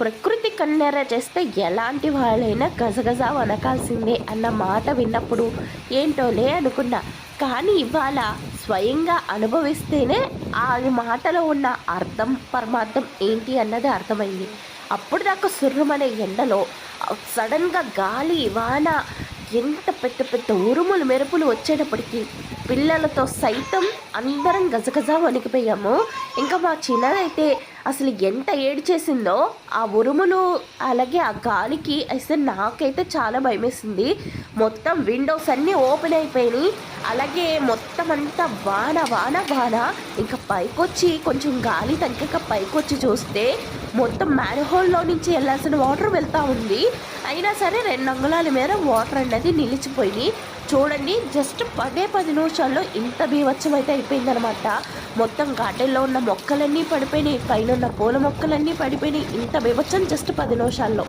ప్రకృతి కన్నెర చేస్తే ఎలాంటి వాళ్ళైనా గజగజ వనకాల్సిందే అన్న మాట విన్నప్పుడు ఏంటోలే అనుకున్నా. కానీ ఇవాళ స్వయంగా అనుభవిస్తేనే ఆ మాటలో ఉన్న అర్థం పరమార్థం ఏంటి అన్నది అర్థమైంది. అప్పుడు దాకా సుర్రమనే ఎండలో సడన్గా గాలి వాన ఎంత పెద్ద పెద్ద ఉరుములు మెరుపులు వచ్చేటప్పటికి పిల్లలతో సైతం అందరం గజగజ వణికిపోయాము. ఇంకా మా చిన్నదైతే అసలు ఎంత ఏడ్చేసిందో ఆ ఉరుములు అలాగే ఆ గాలికి అసలు నాకైతే చాలా భయమేసింది. మొత్తం విండోస్ అన్నీ ఓపెన్ అయిపోయినాయి. అలాగే మొత్తం అంతా వాన వాన వాన. ఇంకా పైకొచ్చి కొంచెం గాలి తగ్గాక పైకొచ్చి చూస్తే మొత్తం మ్యాన్హోల్లో నుంచి వెళ్ళాల్సిన వాటర్ వెళ్తూ ఉంది. అయినా సరే రెండు అంగుళాల మేర వాటర్ అనేది నిలిచిపోయి చూడండి జస్ట్ పదే పది నిమిషాల్లో ఇంత బీభత్సం అయితే అయిపోయిందనమాట. మొత్తం గార్డెన్లో ఉన్న మొక్కలన్నీ పడిపోయినాయి. పైన ఉన్న పూల మొక్కలన్నీ పడిపోయినాయి. ఇంత బీభత్సం జస్ట్ పది నిమిషాల్లో.